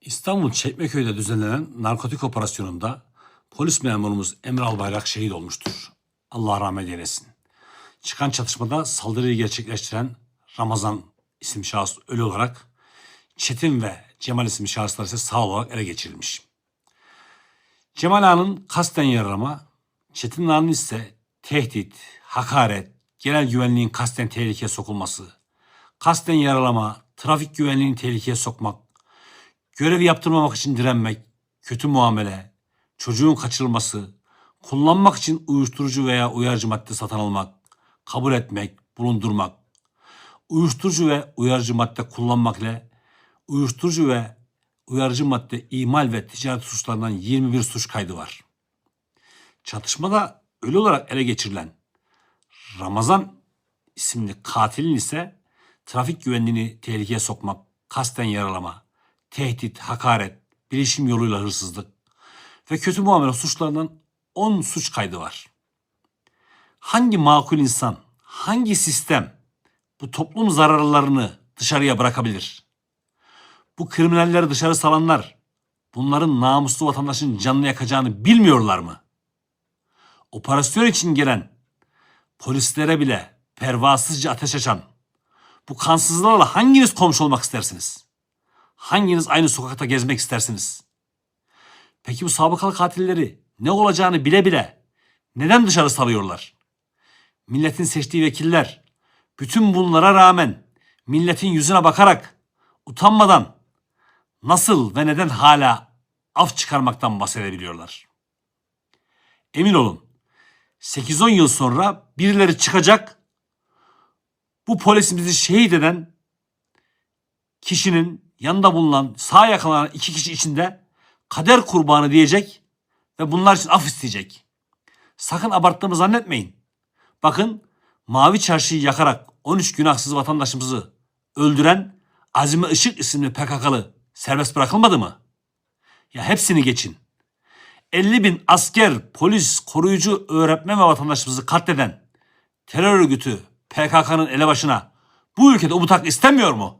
İstanbul Çekmeköy'de düzenlenen narkotik operasyonunda polis memurumuz Emre Albayrak şehit olmuştur. Allah rahmet eylesin. Çıkan çatışmada saldırıyı gerçekleştiren Ramazan isim şahıs ölü olarak Çetin ve Cemal isimli şahıslar ise sağ olarak ele geçirilmiş. Cemal Ağa'nın kasten yaralama, Çetin Ağa'nın ise tehdit, hakaret, genel güvenliğin kasten tehlikeye sokulması, kasten yaralama, trafik güvenliğini tehlikeye sokmak, görevi yaptırmamak için direnmek, kötü muamele, çocuğun kaçırılması, kullanmak için uyuşturucu veya uyarıcı madde satın almak, kabul etmek, bulundurmak, uyuşturucu ve uyarıcı madde kullanmak ile uyuşturucu ve uyarıcı madde imal ve ticaret suçlarından 21 suç kaydı var. Çatışmada ölü olarak ele geçirilen Ramazan isimli katilin ise trafik güvenliğini tehlikeye sokmak, kasten yaralama, tehdit, hakaret, bilişim yoluyla hırsızlık ve kötü muamele suçlarından 10 suç kaydı var. Hangi makul insan, hangi sistem bu toplum zararlarını dışarıya bırakabilir? Bu kriminalleri dışarı salanlar bunların namuslu vatandaşın canını yakacağını bilmiyorlar mı? Operasyon için gelen polislere bile pervasızca ateş açan bu kansızlarla hanginiz komşu olmak istersiniz? Hanginiz aynı sokakta gezmek istersiniz? Peki bu sabıkalı katilleri ne olacağını bile bile neden dışarı salıyorlar? Milletin seçtiği vekiller bütün bunlara rağmen milletin yüzüne bakarak utanmadan nasıl ve neden hala af çıkarmaktan bahsedebiliyorlar? Emin olun 8-10 yıl sonra birileri çıkacak bu polisimizi şehit eden kişinin yanında bulunan sağ yakalanan iki kişi içinde kader kurbanı diyecek ve bunlar için af isteyecek. Sakın abarttığımı zannetmeyin. Bakın Mavi Çarşı'yı yakarak 13 günahsız vatandaşımızı öldüren Azime Işık isimli PKK'lı serbest bırakılmadı mı? Ya hepsini geçin. 50 bin asker, polis, koruyucu, öğretmen ve vatandaşımızı katleden terör örgütü PKK'nın elebaşına bu ülkede umutak istemiyor mu?